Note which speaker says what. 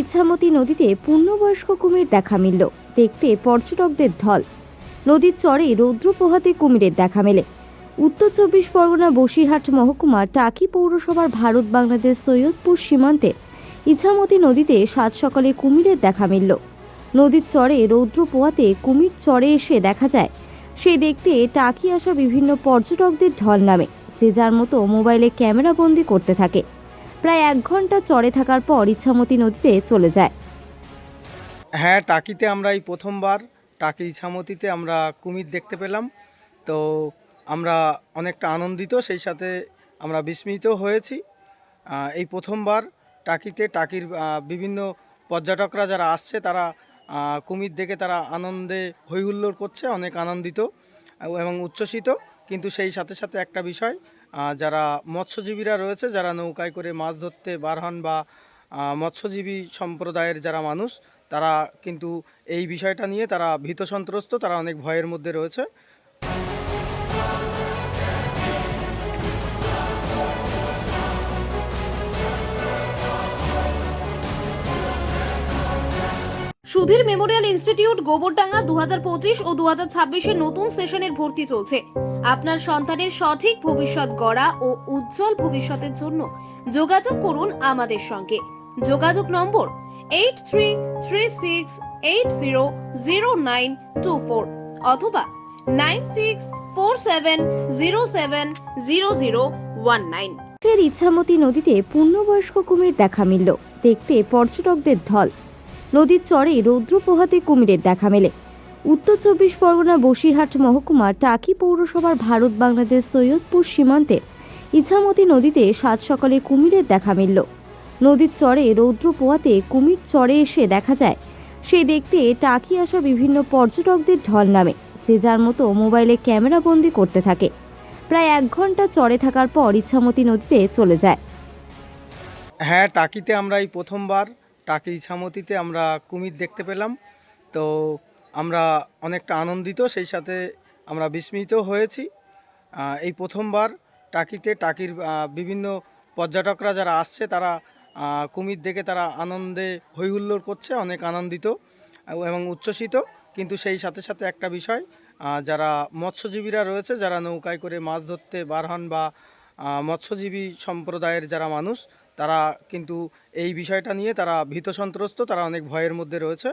Speaker 1: ইছামতি নদীতে পূর্ণবয়স্ক কুমির দেখা মিলল। দেখতে পর্যটকদের ঢল। নদীর চরে রৌদ্র পোহাতে কুমিরের দেখা মেলে। উত্তর চব্বিশ পরগনা বসিরহাট মহকুমা টাকি পৌরসভার ভারত বাংলাদেশ সৈয়দপুর সীমান্তে ইছামতি নদীতে সাত সকালে কুমিরের দেখা মিলল। নদীর চরে রৌদ্র পোয়াতে কুমির চরে এসে দেখা যায় সেই দেখতে টাকি আসা বিভিন্ন পর্যটকদের ঢল নামে, যে যার মতো মোবাইলে ক্যামেরা বন্দি করতে থাকে। প্রায় এক ঘণ্টা চড়ে থাকার পর ইচ্ছামতি নদীতে চলে যায়।
Speaker 2: হ্যাঁ টাকিতে আমরা এই প্রথমবার, টাকি ইছামতিতে আমরা কুমির দেখতে পেলাম। তো আমরা অনেকটা আনন্দিত, সেই সাথে আমরা বিস্মিত হয়েছি। এই প্রথমবার টাকিতে, টাকির বিভিন্ন পর্যটকরা যারা আসছে, তারা কুমির দেখে তারা আনন্দে হৈহুল্লোড় করছে, অনেক আনন্দিত এবং উচ্ছ্বসিত। কিন্তু সেই সাথে সাথে একটা বিষয় যারা মৎস্যজীবীরা রয়েছে, যারা নৌকায় করে মাছ ধরতে বার হন বা মৎস্যজীবী সম্প্রদায়ের যারা মানুষ, তারা কিন্তু এই বিষয়টা নিয়ে তারা ভীত সন্ত্রস্ত, তারা অনেক ভয়ের মধ্যে রয়েছে।
Speaker 3: সুধীর মেমোরিয়াল ইনস্টিটিউট গোবরডাঙ্গা দু ও দু হাজার নতুন সেশনের ভর্তি চলছে। আপনার সন্তানের সঠিক ভবিষ্যৎ গড়া ও উজ্জ্বল ভবিষ্যতের জন্য যোগাযোগ করুন আমাদের সঙ্গে। যোগাযোগ number eight three three six eight zero zero nine two four অথবা nine six four seven zero seven zero zero one nine.
Speaker 1: ফের ইছামতি নদীতে পূর্ণবয়স্ক কুমির দেখা মিলল। দেখতে পর্যটকদের ঢল। নদীর চরে রৌদ্র পোহাতে কুমিরের দেখা মেলে। উত্তর চব্বিশ পরগনা বসিরহাট মহকুমা টাকি পৌরসভার ভারত বাংলাদেশ সৈয়দপুর সীমান্তে ইছামতি নদীতে সাত সকালে কুমিরের দেখা মিলল। নদীর চরে রৌদ্র পোয়াতে কুমির চরে এসে দেখা যায় সেই দেখতে টাকি আসা বিভিন্ন পর্যটকদের ঢল নামে, যে যার মতো মোবাইলে ক্যামেরা বন্দি করতে থাকে। প্রায় এক ঘণ্টা চরে থাকার পর ইছামতি নদীতে চলে যায়।
Speaker 2: হ্যাঁ টাকিতে আমরা এই প্রথমবার টাকি ইছামতিতে আমরা কুমির দেখতে পেলাম। তো আমরা অনেকটা আনন্দিত, সেই সাথে আমরা বিস্মিত হয়েছি। এই প্রথমবার টাকিতে, টাকির বিভিন্ন পর্যটকরা যারা আসছে, তারা কুমির দেখে তারা আনন্দে হৈহুল্লোড় করছে, অনেক আনন্দিত এবং উচ্ছ্বসিত। কিন্তু সেই সাথে সাথে একটা বিষয় যারা মৎস্যজীবীরা রয়েছে, যারা নৌকায় করে মাছ ধরতে বার হন বা মৎস্যজীবী সম্প্রদায়ের যারা মানুষ তারা কিন্তু এই বিষয়টা নিয়ে তারা ভীত সন্ত্রস্ত তারা অনেক ভয়ের মধ্যে রয়েছে।